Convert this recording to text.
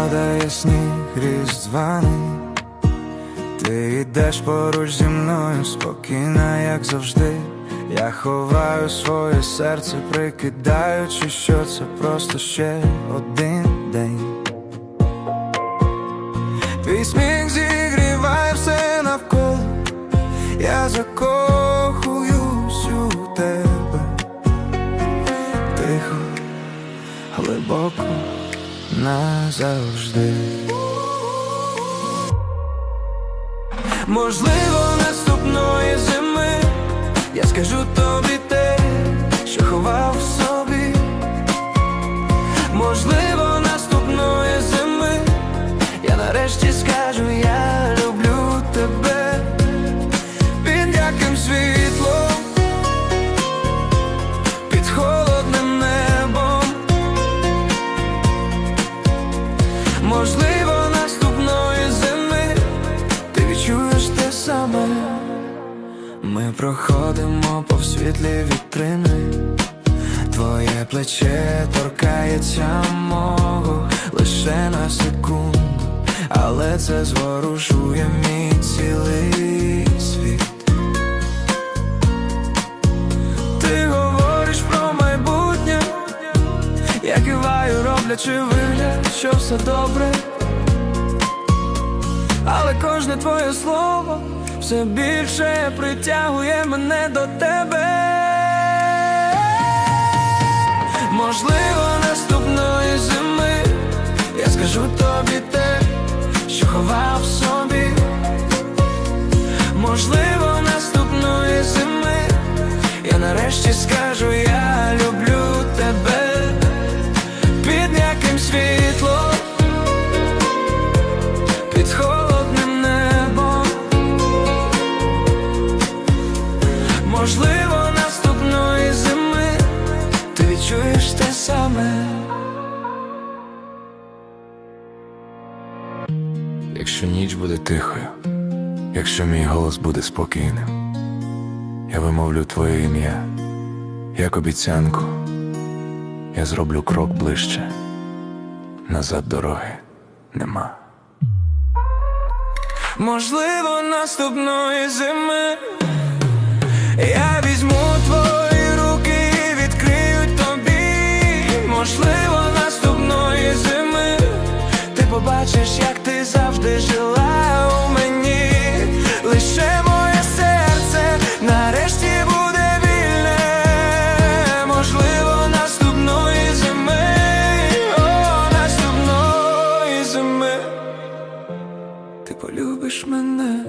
падає сніг різдвяний Ти йдеш поруч зі мною, спокійна, як завжди. Я ховаю своє серце, прикидаючи, що це просто ще один день. Твій сміх зігріває все навколо, я закохуюсь у тебе тихо, глибоко назавжди. Можливо, наступної зими я скажу тобі Проходимо повз світлі вітрини. Твоє плече торкається мого лише на секунду, але це зворушує мій цілий світ. Ти говориш про майбутнє, я киваю, роблячи вигляд, що все добре. Але кожне твоє слово все більше притягує мене до тебе. Можливо, наступної зими я скажу тобі те, що ховав в собі. Можливо, Можливо, наступної зими ти відчуєш те саме. Якщо ніч буде тихою, якщо мій голос буде спокійним, я вимовлю твоє ім'я, як обіцянку, я зроблю крок ближче, назад дороги нема. Можливо, наступної зими ти побачиш, як ти завжди жила у мені. Лише моє серце нарешті буде вільне. Можливо, наступної зими, о, наступної зими. Ти полюбиш мене.